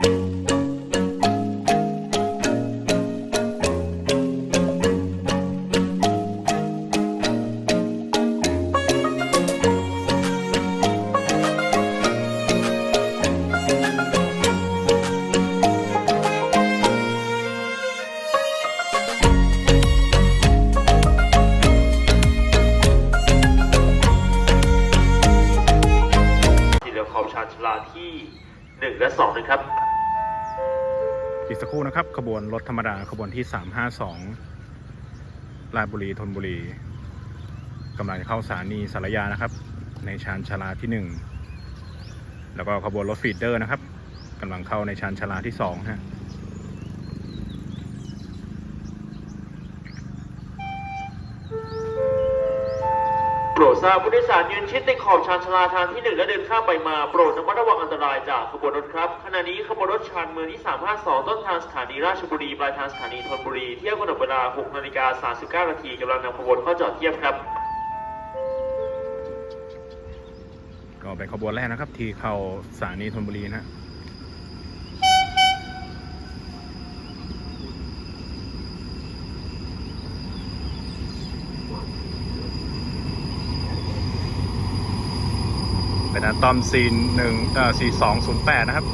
สีเหลืองขอบชานชาลาที่หนึ่งและสองนะครับ อีกสักครู่นะครับ ขบวนรถธรรมดาขบวนที่ 352ราชบุรีธนบุรีกำลังจะเข้าสถานีสารยานะครับ ในชานชาลาที่ 1 แล้วก็ขบวนรถฟีดเดอร์นะครับกำลังเข้าในชานชาลาที่2ฮะ โปรดทราบผู้โดยสารยืนชิดในขอบชานชาลาทางที่หนึ่งและเดินข้ามไปมาโปรดระมัดระวังอันตรายจากขบวนรถครับขณะนี้ขบวนรถชานเมืองที่352 ต้นทางสถานีราชบุรีปลายทางสถานีธนบุรีเที่ยวกำหนดเวลา6นาฬิกา39นาทีกำลังนำขบวนเข้าจอดเทียบครับ ก็เป็นขบวนแรกนะครับ ที่เข้าสถานีธนบุรีนะ เป็นอะตอมซีนหนึ่งเอ่อสี่สองศูนย์แปดนะครับ